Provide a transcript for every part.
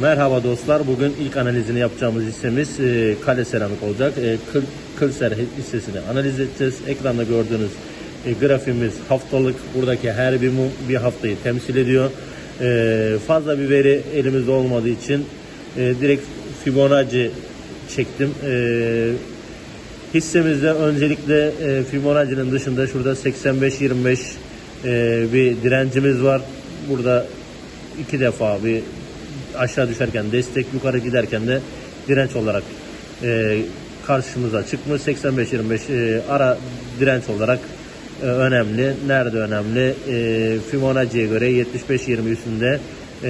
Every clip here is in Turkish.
Merhaba dostlar. Bugün ilk analizini yapacağımız hissemiz e, Kale Seramik olacak. E, Kıl, Kılser hissesini analiz edeceğiz. Ekranda gördüğünüz e, grafimiz haftalık. Buradaki her bir bir haftayı temsil ediyor. E, fazla bir veri elimizde olmadığı için e, direkt Fibonacci çektim. E, Hissemizde öncelikle e, Fibonacci'nin dışında şurada 85-25 e, bir direncimiz var. Burada iki defa bir aşağı düşerken destek, yukarı giderken de direnç olarak e, karşımıza çıkmış. 85-25 e, ara direnç olarak e, önemli. Nerede önemli? E, Fibonacci'ye göre 75-20 üstünde e,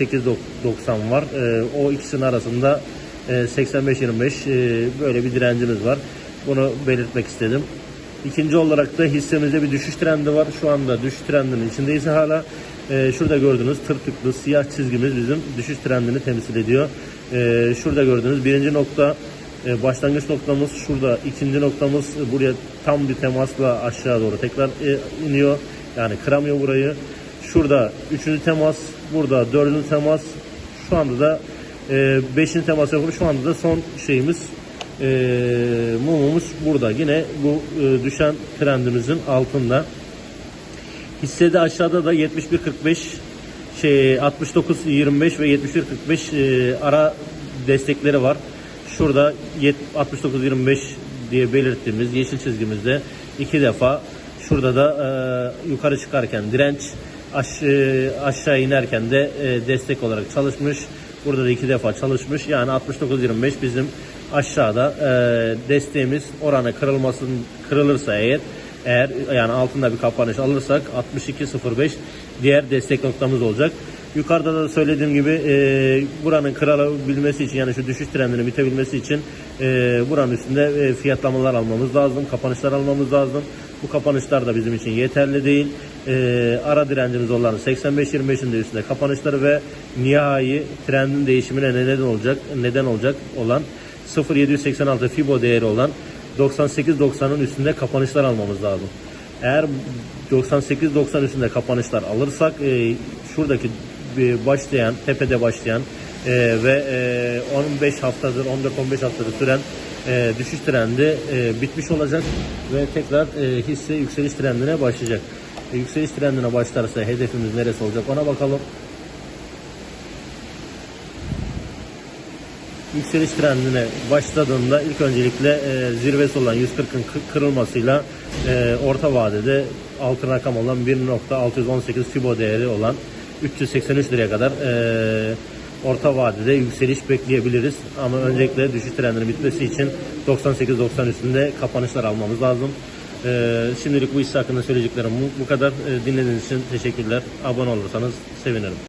98-90 var. E, o ikisinin arasında e, 85-25 e, böyle bir direncimiz var. Bunu belirtmek istedim. İkinci olarak da hissemizde bir düşüş trendi var. Şu anda düşüş trendinin içindeyiz hala. E, şurada gördüğünüz tırtıklı siyah çizgimiz bizim düşüş trendini temsil ediyor. E, şurada gördüğünüz birinci nokta e, başlangıç noktamız şurada. ikinci noktamız buraya tam bir temasla aşağı doğru tekrar e, iniyor. Yani kıramıyor burayı. Şurada üçüncü temas, burada dördüncü temas. Şu anda da e, beşinci temas yapıp şu anda da son şeyimiz e, mumumuz burada. Yine bu e, düşen trendimizin altında. Hissede aşağıda da 71.45 şey 69.25 ve 71.45 e, ara destekleri var. Şurada yet- 69.25 diye belirttiğimiz yeşil çizgimizde iki defa şurada da e, yukarı çıkarken direnç aş- e, aşağı inerken de e, destek olarak çalışmış. Burada da iki defa çalışmış. Yani 69.25 bizim aşağıda e, desteğimiz oranı kırılmasın kırılırsa eğer eğer yani altında bir kapanış alırsak 62.05 diğer destek noktamız olacak. Yukarıda da söylediğim gibi e, buranın kırılabilmesi için yani şu düşüş trendinin bitebilmesi için e, buranın üstünde e, fiyatlamalar almamız lazım, kapanışlar almamız lazım. Bu kapanışlar da bizim için yeterli değil. E, ara direncimiz olan 85-25'in de üstünde kapanışları ve nihai trendin değişimine neden olacak neden olacak olan 0.786 Fibo değeri olan 98-90'ın üstünde kapanışlar almamız lazım. Eğer 98-90 üstünde kapanışlar alırsak e, şuradaki e, başlayan, tepede başlayan e, ve e, 15 haftadır, 14-15 haftadır süren e, düşüş trendi e, bitmiş olacak ve tekrar e, hisse yükseliş trendine başlayacak. E, yükseliş trendine başlarsa hedefimiz neresi olacak ona bakalım. Yükseliş trendine başladığında ilk öncelikle e, zirvesi olan 140'ın kı- kırılmasıyla e, orta vadede altın rakam olan 1.618 Fibo değeri olan 383 liraya kadar e, orta vadede yükseliş bekleyebiliriz. Ama öncelikle düşüş trendinin bitmesi için 98-90 üstünde kapanışlar almamız lazım. E, şimdilik bu hisse hakkında söyleyeceklerim bu, bu kadar. E, dinlediğiniz için teşekkürler. Abone olursanız sevinirim.